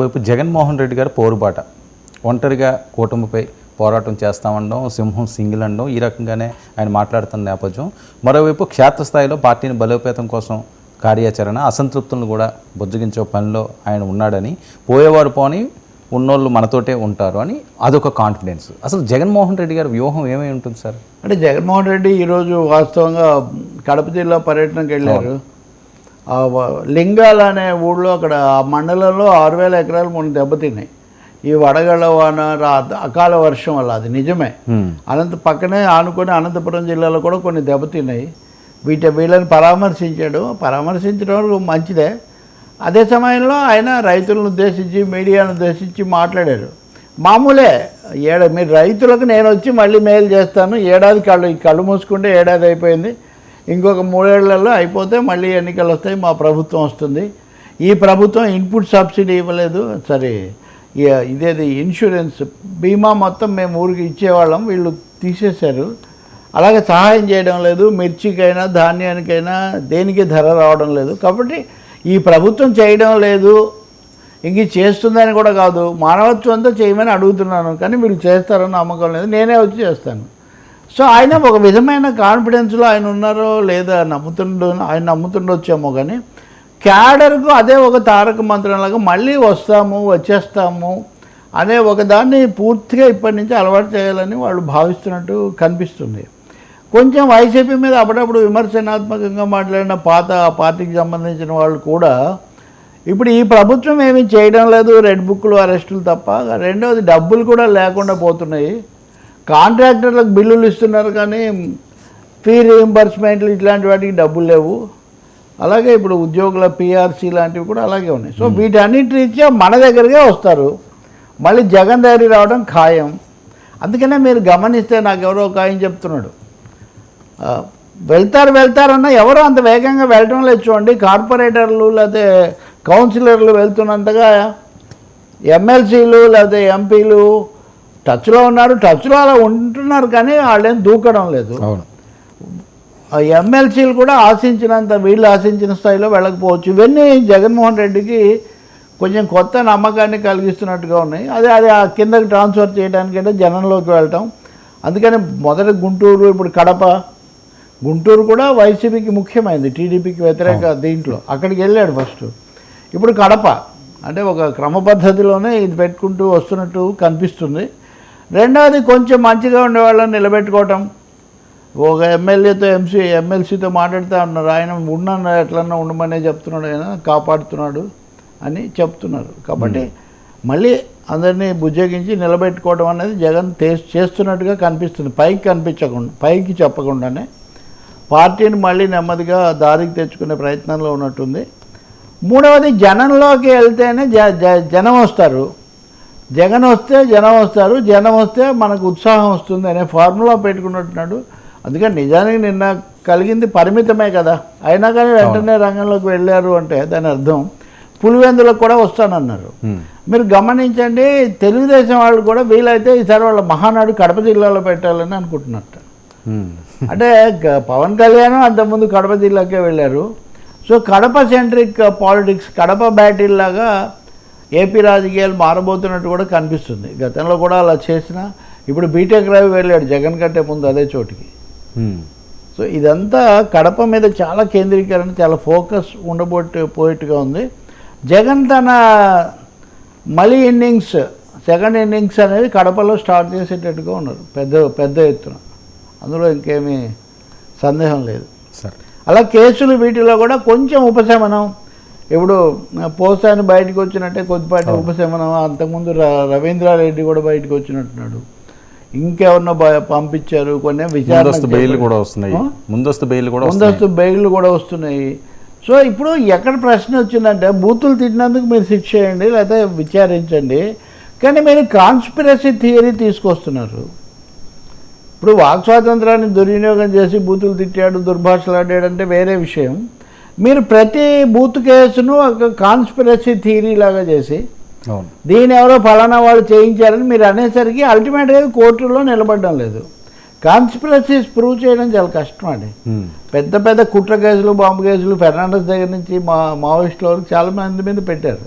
వైపు జగన్మోహన్ రెడ్డి గారు పోరుబాట. ఒంటరిగా కూటమిపై పోరాటం చేస్తామనడం సింహం సింగిల్ అనడం ఈ రకంగానే ఆయన మాట్లాడుతున్న నేపథ్యం. మరోవైపు క్షేత్రస్థాయిలో పార్టీని బలోపేతం కోసం కార్యాచరణ అసంతృప్తులను కూడా బుజ్జగించే పనిలో ఆయన ఉన్నాడని పోయేవారు పోని ఉన్నోళ్ళు మనతోటే ఉంటారు అని అదొక కాన్ఫిడెన్స్ అసలు జగన్మోహన్ రెడ్డి గారి వ్యూహం ఏమై ఉంటుంది సార్? అంటే జగన్మోహన్ రెడ్డి ఈరోజు వాస్తవంగా కడప జిల్లా పర్యటనకు వెళ్ళారు. లింగాల అనే ఊళ్ళో అక్కడ ఆ మండలంలో ఆరు వేల ఎకరాలు మొన్న దెబ్బతిన్నాయి. ఈ వడగళ్ళ వాన రా- అకాల వర్షం వల్ల అది నిజమే. అనంత పక్కనే ఆనుకొని అనంతపురం జిల్లాలో కూడా కొన్ని దెబ్బతిన్నాయి. వీటి వీళ్ళని పరామర్శించాడు. పరామర్శించడం వరకు మంచిదే. అదే సమయంలో ఆయన రైతులను ఉద్దేశించి మీడియాను ఉద్దేశించి మాట్లాడారు. మామూలే ఏడ మీరు రైతులకు నేను వచ్చి మళ్ళీ మేలు చేస్తాను. ఏడాది కళ్ళు ఈ కళ్ళు మూసుకుంటే ఏడాది అయిపోయింది. ఇంకొక మూడేళ్ళలో అయిపోతే మళ్ళీ ఎన్నికలు వస్తాయి మా ప్రభుత్వం వస్తుంది. ఈ ప్రభుత్వం ఇన్పుట్ సబ్సిడీ ఇవ్వలేదు సరే ఇదేది ఇన్సూరెన్స్ బీమా మొత్తం మేము ఊరికి ఇచ్చేవాళ్ళం వీళ్ళు తీసేశారు. అలాగే సహాయం చేయడం లేదు మిర్చికైనా ధాన్యానికైనా దేనికి ధర రావడం లేదు. కాబట్టి ఈ ప్రభుత్వం చేయడం లేదు. ఇంక చేస్తుందని కూడా కాదు మానవత్వంతో చేయమని అడుగుతున్నాను కానీ వీళ్ళు చేస్తారని నమ్మకం లేదు. నేనే వచ్చి చేస్తాను. సో ఆయన ఒక విధమైన కాన్ఫిడెన్స్లో ఆయన ఉన్నారో లేదా నమ్ముతుండో ఆయన నమ్ముతుండొచ్చేమో కానీ క్యాడర్కు అదే ఒక తారక మంత్రంలాగా మళ్ళీ వస్తాము వచ్చేస్తాము అనే ఒక దాన్ని పూర్తిగా ఇప్పటి నుంచి అలవాటు చేయాలని వాళ్ళు భావిస్తున్నట్టు కనిపిస్తుంది. కొంచెం వైసీపీ మీద అప్పుడప్పుడు విమర్శనాత్మకంగా మాట్లాడిన పాత పార్టీకి సంబంధించిన వాళ్ళు కూడా ఇప్పుడు ఈ ప్రభుత్వం ఏమీ చేయడం లేదు రెడ్ బుక్లు అరెస్టులు తప్ప రెండవది డబ్బులు కూడా లేకుండా పోతున్నాయి. కాంట్రాక్టర్లకు బిల్లులు ఇస్తున్నారు కానీ ఫీ రీఎంబర్స్మెంట్లు ఇట్లాంటి వాటికి డబ్బులు లేవు. అలాగే ఇప్పుడు ఉద్యోగుల పిఆర్సీ లాంటివి కూడా అలాగే ఉన్నాయి. సో వీటన్నిటి రీత్యా మన దగ్గరకే వస్తారు. మళ్ళీ జగన్ దగ్గరికి రావడం ఖాయం. అందుకనే మీరు గమనిస్తే నాకు ఎవరో ఆయన చెప్తున్నాడు. వెళ్తారు వెళ్తారన్న ఎవరు అంత వేగంగా వెళ్ళటం లేదు చూడండి. కార్పొరేటర్లు లేకపోతే కౌన్సిలర్లు వెళ్తున్నంతగా ఎమ్మెల్సీలు లేకపోతే ఎంపీలు టచ్లో ఉన్నారు టచ్లో అలా ఉంటున్నారు కానీ వాళ్ళేం దూకడం లేదు. అవును. ఆ ఎమ్మెల్సీలు కూడా ఆశించినంత వీళ్ళు ఆశించిన స్థాయిలో వెళ్ళకపోవచ్చు. ఇవన్నీ జగన్మోహన్ రెడ్డికి కొంచెం కొత్త నమ్మకాన్ని కలిగిస్తున్నట్టుగా ఉన్నాయి. అదే అది ఆ కిందకి ట్రాన్స్ఫర్ చేయడానికంటే జనంలోకి వెళ్ళటం. అందుకని మొదట గుంటూరు ఇప్పుడు కడప. గుంటూరు కూడా వైసీపీకి ముఖ్యమైనది టీడీపీకి వ్యతిరేక దీంట్లో. అక్కడికి వెళ్ళాడు ఫస్ట్. ఇప్పుడు కడప అంటే ఒక క్రమ పద్ధతిలోనే ఇది పెట్టుకుంటూ వస్తున్నట్టు కనిపిస్తుంది. రెండవది కొంచెం మంచిగా ఉండే వాళ్ళని నిలబెట్టుకోవటం. ఒక ఎమ్మెల్యేతో ఎంసీ ఎమ్మెల్సీతో మాట్లాడుతూ ఉన్నారు. ఆయన ఉన్నాను ఎట్లన్నా ఉండమనే చెప్తున్నాడు ఆయన కాపాడుతున్నాడు అని చెప్తున్నారు. కాబట్టి మళ్ళీ అందరినీ బుజ్జగించి నిలబెట్టుకోవడం అనేది జగన్ చేస్తున్నట్టుగా కనిపిస్తుంది. పైకి కనిపించకుండా పైకి చెప్పకుండానే. పార్టీని మళ్ళీ నెమ్మదిగా దారికి తెచ్చుకునే ప్రయత్నంలో ఉన్నట్టుంది. మూడవది జనంలోకి వెళ్తేనే జనం వస్తారు. జగన్ వస్తే జనం వస్తారు జనం వస్తే మనకు ఉత్సాహం వస్తుంది అనే ఫార్ములా పెట్టుకున్నట్టున్నాడు. అందుకని నిజానికి నిన్న కలిగింది పరిమితమే కదా. అయినా కానీ వెంటనే రంగంలోకి వెళ్ళారు అంటే దాని అర్థం పులివెందులకు కూడా వస్తానన్నారు. మీరు గమనించండి తెలుగుదేశం వాళ్ళు కూడా వీలైతే ఈసారి వాళ్ళ మహానాడు కడప జిల్లాలో పెట్టాలని అనుకుంటున్నట్టు. అంటే పవన్ కళ్యాణ్ అంతకుముందు కడప జిల్లాకే వెళ్ళారు. So Kadapa centric politics Kadapa battle లాగా ఏపీ రాజకీయాలు మారబోతున్నట్టు కూడా కనిపిస్తుంది. గతంలో కూడా అలా చేసిన ఇప్పుడు బీటెక్ రవి వెళ్ళాడు జగన్ కంటే ముందు అదే చోటికి. సో ఇదంతా కడప మీద చాలా కేంద్రీకరణ చాలా ఫోకస్ ఉండబోట్ పోయేట్టుగా ఉంది. జగన్ తన మళ్ళీ ఇన్నింగ్స్ సెకండ్ ఇన్నింగ్స్ అనేది కడపలో స్టార్ట్ చేసేటట్టుగా ఉన్నారు. పెద్ద పెద్ద ఎత్తున. అందులో ఇంకేమీ సందేహం లేదు. సరే. అలా కేసులు వీటిలో కూడా కొంచెం ఉపశమనం ఇప్పుడు పోసాని బయటకు వచ్చినట్టే కొద్దిపాటి ఉపశమనం. అంతకుముందు రవీంద్రారెడ్డి కూడా బయటకు వచ్చినట్టున్నాడు. ఇంకెవరినో పంపించారు కొన్ని విచారణ ముందస్తు బెయిల్. కూడా వస్తున్నాయి? ముందస్తు బెయిల్ కూడా ముందస్తు బెయిల్లు కూడా వస్తున్నాయి. సో ఇప్పుడు ఎక్కడ ప్రశ్న వచ్చిందంటే బూతులు తిట్టినందుకు మీరు శిక్ష చేయండి లేకపోతే విచారించండి. కానీ మీరు కాన్స్పిరసీ థియరీ తీసుకొస్తున్నారు. ఇప్పుడు వాక్ స్వాతంత్రాన్ని దుర్వినియోగం చేసి బూతులు తిట్టాడు దుర్భాషలాడాడు అంటే వేరే విషయం. మీరు ప్రతి బూత్ కేసును ఒక కాన్స్పిరసీ థియరీ లాగా చేసి అవును. దీని ఎవరో ఫలానా వాళ్ళు చేయించారని మీరు అనేసరికి అల్టిమేట్గా కోర్టులో నిలబడడం లేదు. కాన్స్పిరసీస్ ప్రూవ్ చేయడం చాలా కష్టం అండి. హ్మ్. పెద్ద పెద్ద కుట్ర కేసులు బాంబు కేసులు ఫెర్నాండస్ దగ్గర నుంచి మా మావోయిస్టుల వరకు చాలా మంది మీద పెట్టారు.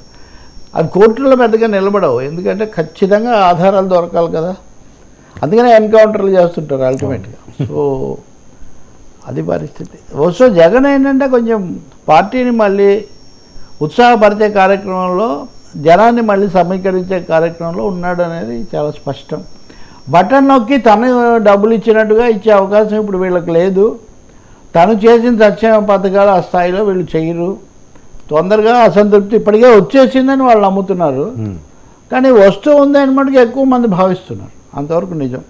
అది కోర్టులో పెద్దగా నిలబడవు. ఎందుకంటే ఖచ్చితంగా ఆధారాలు దొరకాలి కదా. అందుకనే ఎన్కౌంటర్లు చేస్తుంటారు అల్టిమేట్గా సో అది పరిస్థితి. సో జగన్ ఏంటంటే కొంచెం పార్టీని మళ్ళీ ఉత్సాహపరిచే కార్యక్రమంలో జనాన్ని మళ్ళీ సమీకరించే కార్యక్రమంలో ఉన్నాడు అనేది చాలా స్పష్టం. బటన్ నొక్కి తను డబ్బులు ఇచ్చినట్టుగా ఇచ్చే అవకాశం ఇప్పుడు వీళ్ళకి లేదు. తను చేసిన సంక్షేమ పథకాలు ఆ స్థాయిలో వీళ్ళు చేయరు. తొందరగా అసంతృప్తి ఇప్పటికే వచ్చేసిందని వాళ్ళు నమ్ముతున్నారు. కానీ వస్తూ ఉంది అని మటుకు ఎక్కువ మంది భావిస్తున్నారు. అంతవరకు నిజం.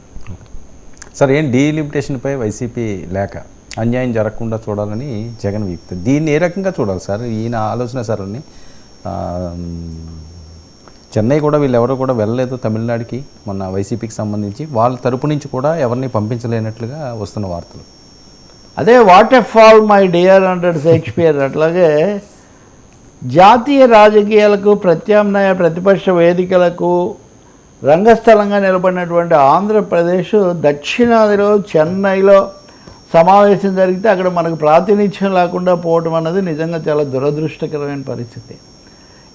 సార్ ఏం డీలిమిటేషన్పై వైసీపీ లేక? అన్యాయం జరగకుండా చూడాలని జగన్ వ్యక్తి దీన్ని ఏ రకంగా చూడాలి సార్? ఈయన ఆలోచన సార్ అని చెన్నై కూడా వీళ్ళు కూడా వెళ్ళలేదు తమిళనాడుకి మొన్న వైసీపీకి సంబంధించి. వాళ్ళ తరపు నుంచి కూడా ఎవరిని పంపించలేనట్లుగా వస్తున్న వార్తలు. అదే what F fall my dear అంటాడు షేక్స్పియర్ అట్లాగే జాతీయ రాజకీయాలకు ప్రత్యామ్నాయ ప్రతిపక్ష వేదికలకు రంగస్థలంగా నిలబడినటువంటి ఆంధ్రప్రదేశ్ దక్షిణాదిలో చెన్నైలో సమావేశం జరిగితే అక్కడ మనకు ప్రాతినిధ్యం లేకుండా పోవడం అన్నది నిజంగా చాలా దురదృష్టకరమైన పరిస్థితి.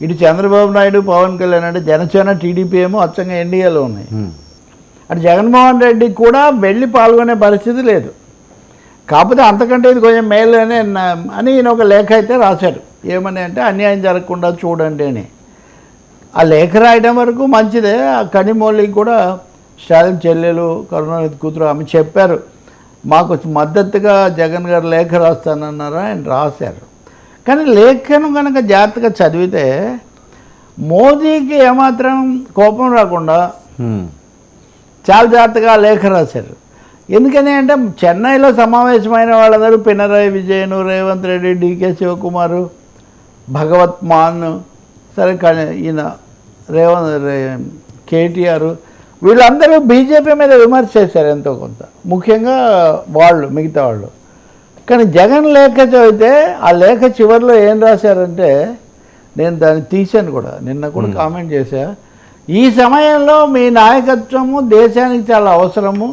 ఇటు చంద్రబాబు నాయుడు పవన్ కళ్యాణ్ అంటే జనసేన టీడీపీ ఏమో అచ్చంగా ఎన్డీఏలో ఉన్నాయి. అటు జగన్మోహన్ రెడ్డి కూడా వెళ్ళి పాల్గొనే పరిస్థితి లేదు. కాకపోతే అంతకంటే ఇది కొంచెం మేలు అని అని ఈయన ఒక లేఖ అయితే రాశారు ఏమని అంటే అన్యాయం జరగకుండా చూడండి అని. ఆ లేఖ రాయడం వరకు మంచిదే. ఆ కనిమౌళికి కూడా స్టాలిన్ చెల్లెలు కరుణానిధి కూతురు ఆమె చెప్పారు. మాకు మద్దతుగా జగన్ గారు లేఖ రాస్తానన్నారు ఆయన రాశారు కానీ లేఖను కనుక జాగ్రత్తగా చదివితే మోదీకి ఏమాత్రం కోపం రాకుండా. చాలా జాగ్రత్తగా లేఖ రాశారు ఎందుకని అంటే చెన్నైలో సమావేశమైన వాళ్ళందరూ పినరాయి విజయన్ రేవంత్ రెడ్డి డికే శివకుమారు భగవత్ మాన్ సరే కానీ ఈయన రేవంత్ కేటీఆర్ వీళ్ళందరూ బీజేపీ మీద విమర్శ చేశారు ఎంతో కొంత. ముఖ్యంగా వాళ్ళు మిగతా వాళ్ళు. కానీ జగన్ లేఖ చదివితే ఆ లేఖ చివరిలో ఏం రాశారంటే నేను దాన్ని తీశాను కూడా నిన్న కూడా కామెంట్ చేశా. ఈ సమయంలో మీ నాయకత్వము దేశానికి చాలా అవసరము.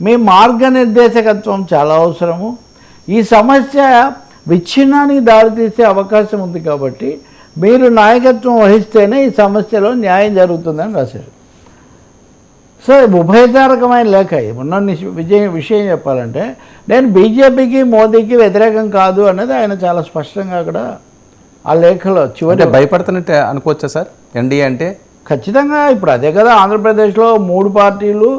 మీ మార్గనిర్దేశకత్వం చాలా అవసరము. ఈ సమస్య విచ్ఛిన్నానికి దారితీసే అవకాశం ఉంది కాబట్టి మీరు నాయకత్వం వహిస్తేనే ఈ సమస్యలో న్యాయం జరుగుతుందని రాశారు. సో ఉభయతారకమైన లేఖ ఉన్న విజయం విషయం చెప్పాలంటే నేను బీజేపీకి మోదీకి వ్యతిరేకం కాదు అనేది ఆయన చాలా స్పష్టంగా అక్కడ ఆ లేఖలో చివరి భయపడుతున్నట్టే అనుకోవచ్చా సార్? ఎన్డీఏ అంటే? ఖచ్చితంగా ఇప్పుడు అదే కదా ఆంధ్రప్రదేశ్లో మూడు పార్టీలు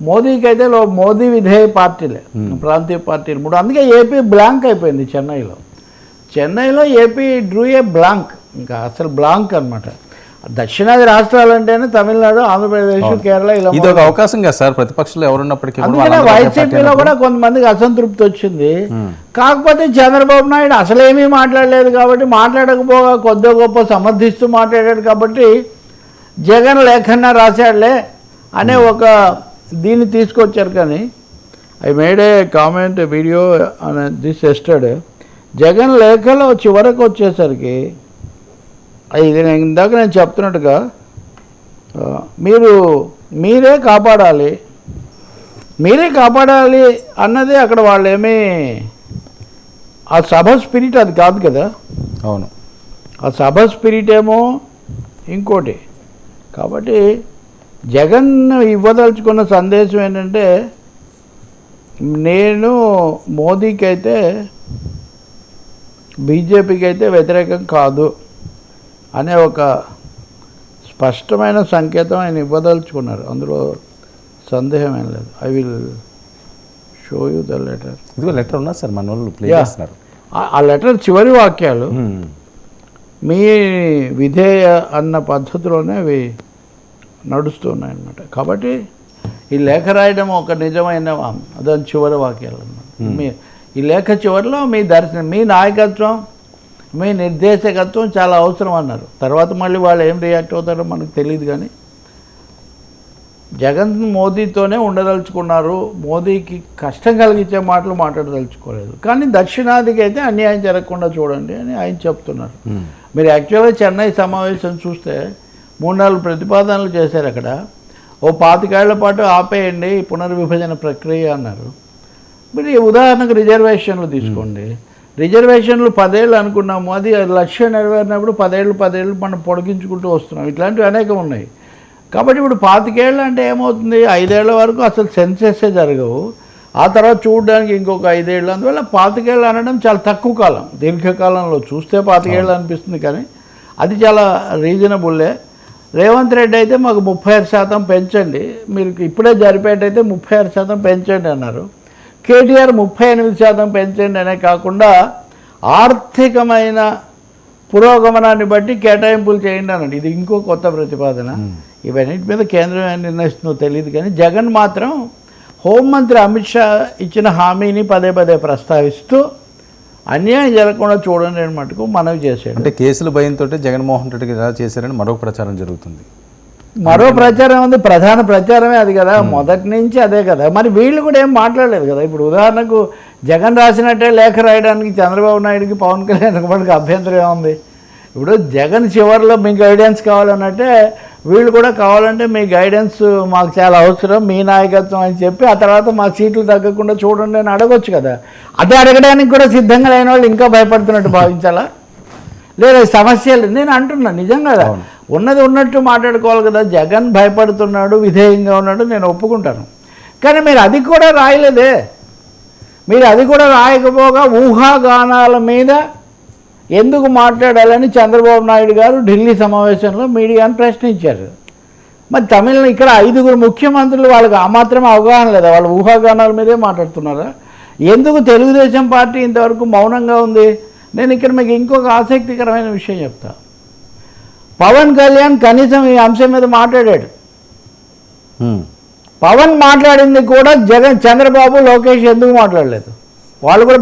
మోదీకి అయితే మోదీ విధేయ పార్టీలే ప్రాంతీయ పార్టీలు మూడు. అందుకే ఏపీ బ్లాంక్ అయిపోయింది చెన్నైలో. చెన్నైలో ఏపీ డ్రూ ఏ బ్లాంక్ ఇంకా అసలు బ్లాంక్ అన్నమాట. దక్షిణాది రాష్ట్రాలు అంటేనే తమిళనాడు ఆంధ్రప్రదేశ్ కేరళ ఇలా ఇది ఒక అవకాశం కదా సార్ ప్రతిపక్షంలో ఎవరున్నప్పటికీ అందుకనే వైసీపీలో కూడా కొంతమందికి అసంతృప్తి వచ్చింది. కాకపోతే చంద్రబాబు నాయుడు అసలేమీ మాట్లాడలేదు కాబట్టి మాట్లాడకపోగా కొద్ది గొప్ప సమర్థిస్తూ మాట్లాడాడు కాబట్టి జగన్ లేఖన్నా రాశాడులే అనే ఒక దీన్ని తీసుకొచ్చారు కానీ I made a comment video అనే దిస్ ఎస్టర్డ్. జగన్ లేఖలో చివరకు వచ్చేసరికి ఇది నేను ఇందాక నేను చెప్తున్నట్టుగా మీరు మీరే కాపాడాలి. మీరే కాపాడాలి అన్నది అక్కడ వాళ్ళు ఏమీ ఆ సభ స్పిరిట్ అది కాదు కదా? అవును. ఆ సభ స్పిరిట్ ఏమో ఇంకోటి. కాబట్టి జగన్ ఇవ్వదలుచుకున్న సందేశం ఏంటంటే నేను మోదీకి అయితే బీజేపీకి అయితే వ్యతిరేకం కాదు. అనే ఒక స్పష్టమైన సంకేతం ఆయన ఇవ్వదలుచుకున్నారు. అందులో సందేహం ఏం లేదు. I will show you the letter ఇదిగో లెటర్ ఉన్నా సార్ మన వాళ్ళు ప్లే. చేస్తున్నారు. ఆ లెటర్ చివరి వాక్యాలు ఉమ్. మీ విధేయ అన్న పద్ధతిలోనే అవి నడుస్తున్నాయి అన్నమాట కాబట్టి ఈ లేఖ రాయడం ఒక నిజమైన దాని చివరి వాక్యాలు అన్నమాట. మీ ఈ లేఖ చివరిలో మీ దర్శనం మీ నాయకత్వం మీ నిర్దేశకత్వం చాలా అవసరం అన్నారు. తర్వాత మళ్ళీ వాళ్ళు ఏం రియాక్ట్ అవుతారో మనకు తెలియదు కానీ జగన్ మోదీతోనే ఉండదలుచుకున్నారు. మోదీకి కష్టం కలిగించే మాటలు మాట్లాడదలుచుకోలేదు. కానీ దక్షిణాదికి అయితే అన్యాయం జరగకుండా చూడండి అని ఆయన చెప్తున్నారు. మీరు యాక్చువల్గా చెన్నై సమావేశం చూస్తే మూడు నాలుగు ప్రతిపాదనలు చేశారు అక్కడ. ఓ పాతికేళ్ళ పాటు ఆపేయండి పునర్విభజన ప్రక్రియ అన్నారు. మీరు ఈ ఉదాహరణకు రిజర్వేషన్లు తీసుకోండి. రిజర్వేషన్లు పదేళ్ళు అనుకున్నాము. అది లక్ష్యం నెరవేరినప్పుడు పదేళ్ళు పదేళ్ళు మనం పొడిగించుకుంటూ వస్తున్నాం. ఇట్లాంటివి అనేకం ఉన్నాయి. కాబట్టి ఇప్పుడు పాతికేళ్ళు అంటే ఏమవుతుంది? ఐదేళ్ళ వరకు అసలు సెన్సెసే జరగవు. ఆ తర్వాత చూడడానికి ఇంకొక ఐదేళ్ళు. అందువల్ల పాతికేళ్ళు అనడం చాలా తక్కువ కాలం. దీర్ఘకాలంలో చూస్తే పాతికేళ్ళు అనిపిస్తుంది కానీ అది చాలా రీజనబుల్లే. రేవంత్ రెడ్డి అయితే మాకు ముప్పై ఆరు శాతం పెంచండి. మీరు ఇప్పుడే జరిపేటైతే ముప్పై ఆరు శాతం పెంచండి అన్నారు. కేటీఆర్ ముప్పై ఎనిమిది శాతం పెంచండి అనే కాకుండా ఆర్థికమైన పురోగమనాన్ని బట్టి కేటాయింపులు చేయండి అన్నాడు ఇది ఇంకో కొత్త ప్రతిపాదన. ఇవన్నిటి మీద కేంద్రం ఏం నిర్ణయిస్తుందో తెలియదు కానీ జగన్ మాత్రం హోంమంత్రి అమిత్ షా ఇచ్చిన హామీని పదే పదే ప్రస్తావిస్తూ అన్యాయం జరగకుండా చూడండి అని మటుకు మనవి చేశాడు. అంటే కేసుల భయంతో జగన్మోహన్ రెడ్డికి ఇలా చేశారని మరొక ప్రచారం జరుగుతుంది. మరో ప్రచారం ఉంది ప్రధాన ప్రచారమే అది కదా మొదటి నుంచి అదే కదా. మరి వీళ్ళు కూడా ఏం మాట్లాడలేదు కదా? ఇప్పుడు ఉదాహరణకు జగన్ రాసినట్టే లేఖ రాయడానికి చంద్రబాబు నాయుడుకి పవన్ కళ్యాణ్ మనకి అభ్యంతరం ఏముంది? ఇప్పుడు జగన్ చివరిలో మీ గైడెన్స్ కావాలన్నట్టే వీళ్ళు కూడా కావాలంటే మీ గైడెన్స్ మాకు చాలా అవసరం మీ నాయకత్వం అని చెప్పి ఆ తర్వాత మా సీట్లు తగ్గకుండా చూడండి అని అడగొచ్చు కదా. అది అడగడానికి కూడా సిద్ధంగా లేని వాళ్ళు ఇంకా భయపడుతున్నట్టు భావించాలా? లేదా సమస్యలు నేను అంటున్నా నిజం కదా. ఉన్నది ఉన్నట్టు మాట్లాడుకోవాలి కదా. జగన్ భయపడుతున్నాడు విధేయంగా ఉన్నాడు నేను ఒప్పుకుంటాను. కానీ మీరు అది కూడా రాయలేదే. మీరు అది కూడా రాయకపోగా ఊహాగానాల మీద ఎందుకు మాట్లాడాలని చంద్రబాబు నాయుడు గారు ఢిల్లీ సమావేశంలో మీడియాను ప్రశ్నించారు. మరి తమిళ ఇక్కడ ఐదుగురు ముఖ్యమంత్రులు వాళ్ళకి ఆ మాత్రం అవగాహన లేదా? వాళ్ళు ఊహాగానాల మీదే మాట్లాడుతున్నారా? ఎందుకు తెలుగుదేశం పార్టీ ఇంతవరకు మౌనంగా ఉంది? నేను ఇక్కడ మీకు ఇంకొక ఆసక్తికరమైన విషయం చెప్తాను పవన్ కళ్యాణ్ కనీసం ఈ అంశం మీద మాట్లాడాడు. పవన్ మాట్లాడింది కూడా జగన్ చంద్రబాబు లోకేష్ ఎందుకు మాట్లాడలేదు వాళ్ళు కూడా